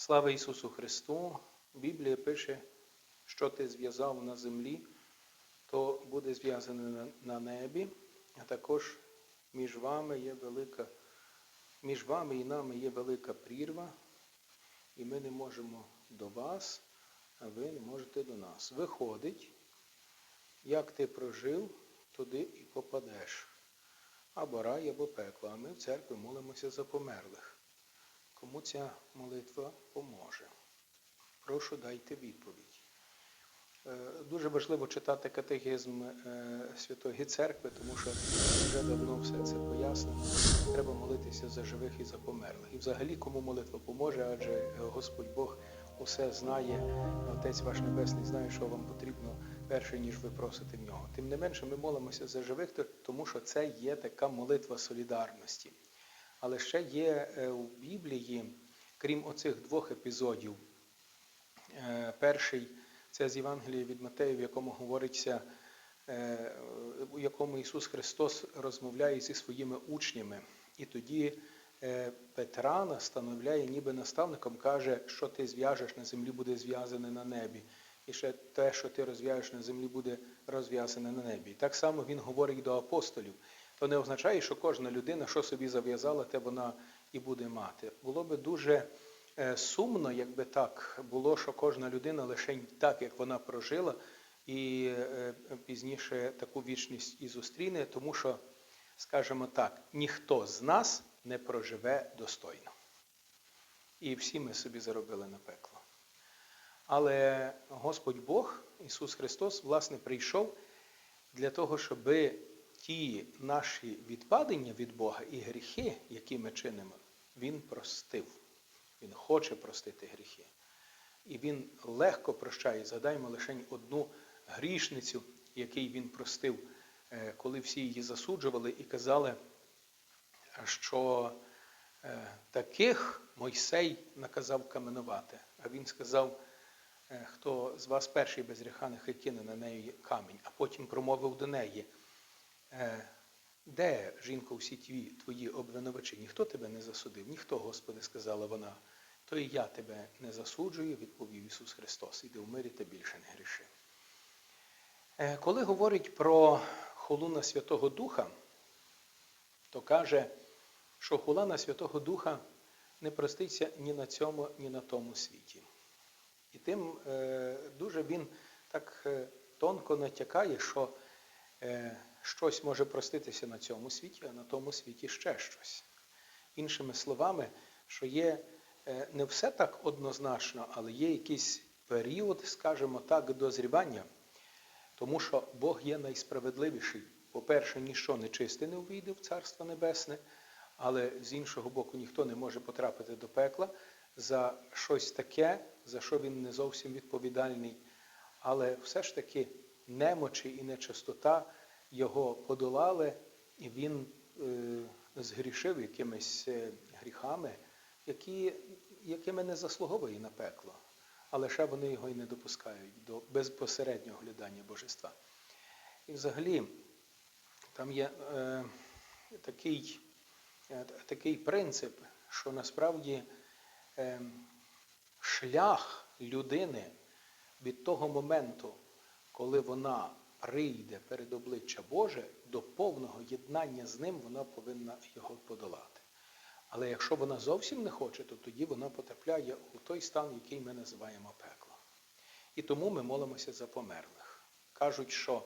Слава Ісусу Христу! Біблія пише, що ти зв'язав на землі, то буде зв'язане на- небі, а також між вами є велика, між вами і нами є велика прірва, і ми не можемо до вас, а ви не можете до нас. Виходить, як ти прожив, туди і попадеш. Або рай, або пекло. А ми в церкві молимося за померлих. Кому ця молитва поможе? Прошу дайте відповідь. Е, Дуже важливо читати катехизм е, Святої Церкви, тому що вже давно все це пояснено. Треба молитися за живих і за померлих. І взагалі кому молитва поможе, адже Господь Бог усе знає, Отець ваш Небесний знає, що вам потрібно перше, ніж ви просите в нього. Тим не менше, ми молимося за живих, тому що це є така молитва солідарності. Але ще є е, у Біблії, крім оцих двох епізодів, Е, Перший це з Євангелія від Матея, в якому говориться, е, у якому Ісус Христос розмовляє зі своїми учнями. І тоді е, Петра настановляє ніби наставником, каже, що ти зв'яжеш на землі, буде зв'язане на небі. І ще те, що ти розв'яжеш на землі, буде розв'язане на небі. І так само він говорить до апостолів. То не означає, що кожна людина, що собі зав'язала, те вона і буде мати. Було би дуже е, сумно, якби так було, що кожна людина лише так, як вона прожила, і е, пізніше таку вічність і зустріне, тому що, скажімо так, ніхто з нас не проживе достойно. І всі ми собі заробили на пекло. Але Господь Бог, Ісус Христос, власне, прийшов для того, щоб ті наші відпадення від Бога і гріхи, які ми чинимо, Він простив. Він хоче простити гріхи. І він легко прощає. Згадаймо лише одну грішницю, який він простив, е, коли всі її засуджували і казали, що е, таких Мойсей наказав каменувати. А він сказав, е, хто з вас перший без гріха, нехай кине на неї камінь, а потім промовив до неї. «Е, Де, жінко, всі твої, твої обвинувачі? Ніхто тебе не засудив, ніхто, Господи, сказала вона. То і я тебе не засуджую, відповів Ісус Христос. Іди в мирі та більше не гріши. Е, Коли говорить про хулу на Святого Духа, то каже, що хула на Святого Духа не проститься ні на цьому, ні на тому світі. І тим е, дуже він так тонко натякає, що щось може проститися на цьому світі, а на тому світі ще щось. Іншими словами, що є е, не все так однозначно, але є якийсь період, скажімо так, дозрівання, тому що Бог є найсправедливіший. По-перше, ніщо нечисте не увійде в Царство Небесне, але з іншого боку, ніхто не може потрапити до пекла за щось таке, за що він не зовсім відповідальний. Але все ж таки немочі і нечистота його подолали, і він е, згрішив якимись е, гріхами, які, якими не заслуговує на пекло. Але ще вони його і не допускають до безпосереднього глядання божества. І взагалі там є е, такий, е, такий принцип, що насправді е, шлях людини від того моменту, коли вона прийде перед обличчя Боже, до повного єднання з ним вона повинна його подолати. Але якщо вона зовсім не хоче, то тоді вона потрапляє у той стан, який ми називаємо пекло. І тому ми молимося за померлих. Кажуть, що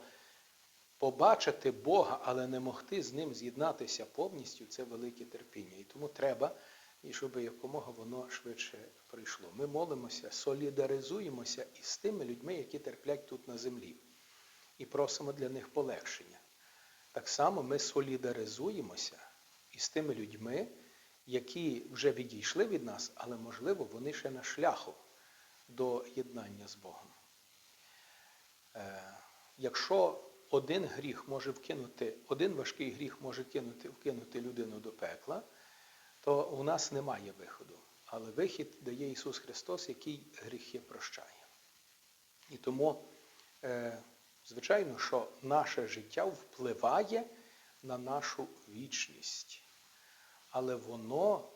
побачити Бога, але не могти з ним з'єднатися повністю це велике терпіння. І тому треба, і щоб якомога воно швидше прийшло. Ми молимося, солідаризуємося із тими людьми, які терплять тут на землі, і просимо для них полегшення. Так само ми солідаризуємося із тими людьми, які вже відійшли від нас, але, можливо, вони ще на шляху до єднання з Богом. Е, Якщо один гріх може вкинути, один важкий гріх може кинути, вкинути людину до пекла, то у нас немає виходу. Але вихід дає Ісус Христос, який гріхи прощає. І тому, е, звичайно, що наше життя впливає на нашу вічність. Але воно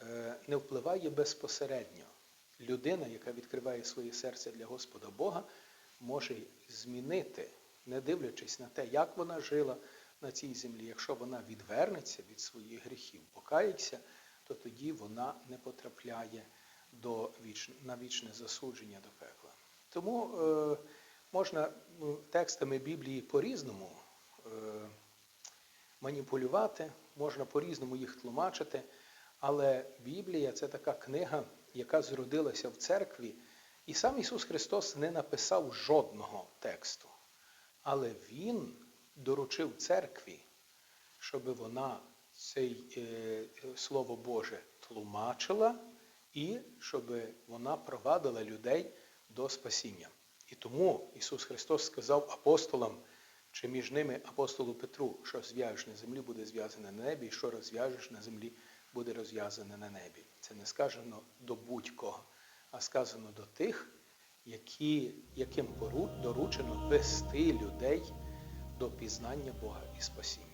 е, не впливає безпосередньо. людина, яка відкриває своє серце для Господа Бога, може змінити, не дивлячись на те, як вона жила на цій землі. Якщо вона відвернеться від своїх гріхів, покається, то тоді вона не потрапляє до віч... на вічне засудження до пекла. Тому е, можна ну, текстами Біблії по-різному е, маніпулювати, можна по-різному їх тлумачити, але Біблія це така книга, яка зродилася в церкві, і сам Ісус Христос не написав жодного тексту. Але Він доручив церкві, щоб вона цей е, Слово Боже тлумачила і щоб вона провадила людей до спасіння. І тому Ісус Христос сказав апостолам, чи між ними апостолу Петру, що зв'яжеш на землі, буде зв'язане на небі, і що розв'яжеш на землі, буде розв'язане на небі. Це не сказано до будь-кого, а сказано до тих, які, яким доручено вести людей до пізнання Бога і спасіння.